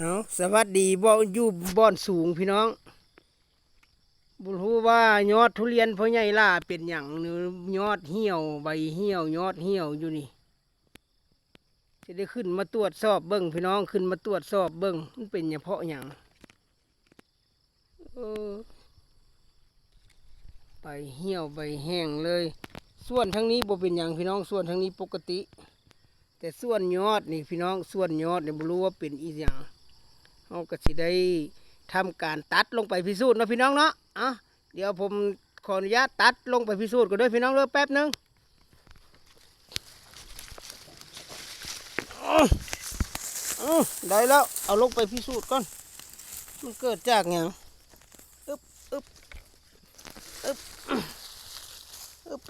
เอาสวัสดีบ่อยู่บ่อนสูงพี่น้องบุรู้ว่ายอดทุเรียนพ่อใหญ่ล่าเป็นอย่างหรือยอดเหี่ยวใบเหี่ยวยอดเหี่ยวอยู่นี่จะได้ขึ้นมาตรวจสอบเบิ้งพี่น้องขึ้นมาตรวจสอบเบิ้งมันเป็นอย่างเพราะอย่างเออใบเหี่ยวใบแห้งเลย ส่วนทั้งนี้บ่เป็นอย่างพี่น้องส่วนทั้งนี้ปกติ แต่ส่วนยอดนี่พี่น้องส่วนยอดเนี่ยบ่รู้ว่าเป็นอีหยัง เราก็สิได้ทำการตัดลงไปพิสูจน์เนาะพี่น้องเนาะอะเดี๋ยวผมขออนุญาตตัดลงไปพิสูจน์กันด้วยพี่น้องเด้อแป๊บหนึงได้แล้วเอาลงไปพิสูจน์ก่อน มันเกิดจากหยังอึบอึบอึบอึบ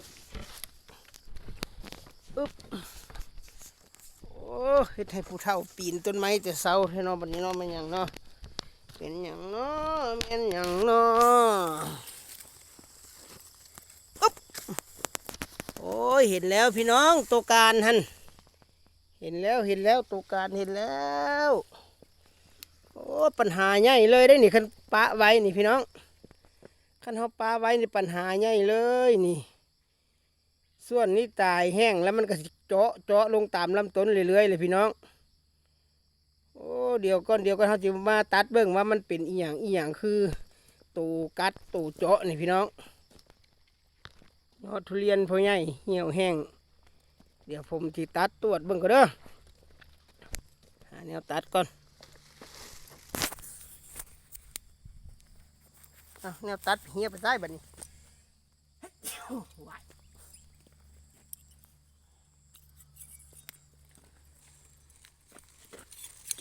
อึบ โอ้เฮ็ดให้ผู้เฒ่าปีนต้นไม้แต่เศร้าเท่าเนาะบัดนี้นาะแม่นหยังเนาะเป็นหยังเนาะแม่นหยังเนาะอุ๊บโอ้ยเห็นแล้วพี่น้องตัวการหันเห็นแล้วเห็นแล้วตัวการเห็นแล้วโอ้ปัญหาใหญ่เลยได้นี่คันปะไว้นี่พี่น้องคันเฮาปะไว้นี่ปัญหาใหญ่เลยนี่ ส่วนนี้ตายแห้งแล้วมันก็เจาะเจาะลงตามลำต้นเรื่อยๆเลยพี่น้อง โอ้เดี๋ยวก่อนเดี๋ยวก่อนเขาจะมาตัดเบิ่งว่ามันเป็นอีหยังอีหยังคือตูกัดตูเจาะนี่พี่น้องยอดทุเรียนพอใหญ่เหี่ยวแห้ง เดี๋ยวผมที่ตัดตรวจเบิ่งก็เด้อหาแนวตัดก่อนเอาแนวตัดเหี่ยไปใต้บัดนี้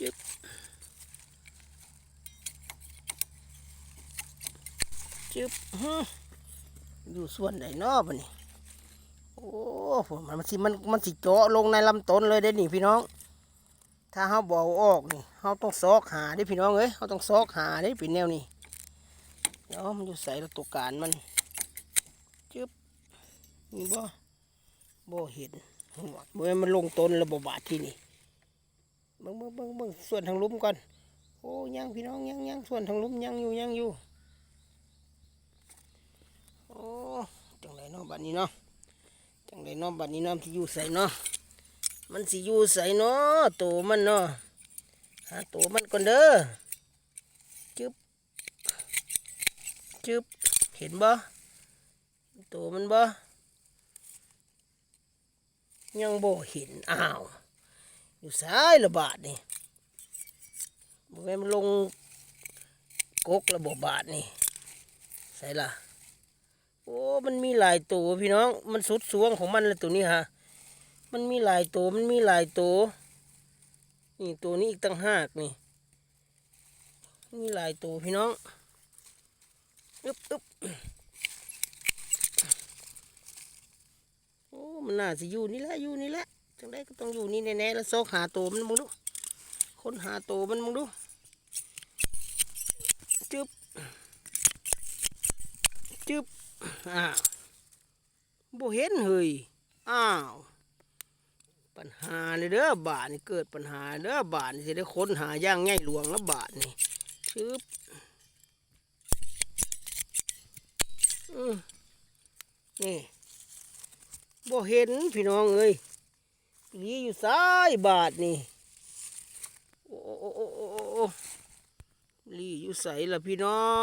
จึ๊บจึบฮึอยู่ส่วนไหนนอบ่นี่โอ้ผมมันสิมันมันสิเจาะลงในลำต้นเลยได้นี่พี่น้อง ถ้าเฮาบอาออกนี่เฮาต้องซอกหาเด้พี่น้องเอ้ยเฮาต้องซอกหาเด้เป็นแนวนี้เดี๋ยวมันอยู่ใส่ละตัวการมันจึ๊บนี่บ่บ่เห็นหัวเมื่อมันลงต้นแล้วบ่บาดที่นี่ เบิ่งเบิ่งเบิ่งเบิ่งส่วนทางลุ่มก่อน โอ้ยังพี่น้องยังยังส่วนทางลุ่มยังอยู่ยังอยู่ โอ้จังไรเนาะบัดนี้เนาะ จังไรเนาะบัดนี้เนาะมันสิอยู่ใส่เนาะ มันสิอยู่ใส่เนาะโตมันเนาะ หาโตมันก่อนเด้อ จึ๊บ จึ๊บ เห็นบ่โตมันบ่ยังบ่เห็นอ้าว อยู่ซ้ายระบาดนี่บ่แม่นมันลงกกระบบบาดนี่ใส่ละโอ้ มันมีหลายตัวพี่น้อง มันสุดสวงของมันเลยตัวนี้ฮะ มันมีหลายตัว มันมีหลายตัว นี่ตัวนี้อีกตั้งห้ากนี่ มีหลายตัวพี่น้องอึบอึบโอ้ มันน่าจะอยู่นี่แหละ อยู่นี่แหละ จังได้ก็ต้องอยู่นี่แน่ๆแล้วโซกหาโตมันมึงดูคนหาโตมันมึงดูจึ๊บจึ๊บอ้าวบ่เห็นเฮ้ยอ้าวปัญหาเลยเด้อบาทนี่เกิดปัญหาเด้อบาทนี่จะได้ค้นหาย่างง่ายหลวงแล้วบาทนี่ชึบอืมนี่บ่เห็นพี่น้องเอ้ย ลีอยู่ซ้ายบาทนี่โอ้โอ้โอ้โอ้โอ้ลีอยู่ใสล่ะพี่น้อง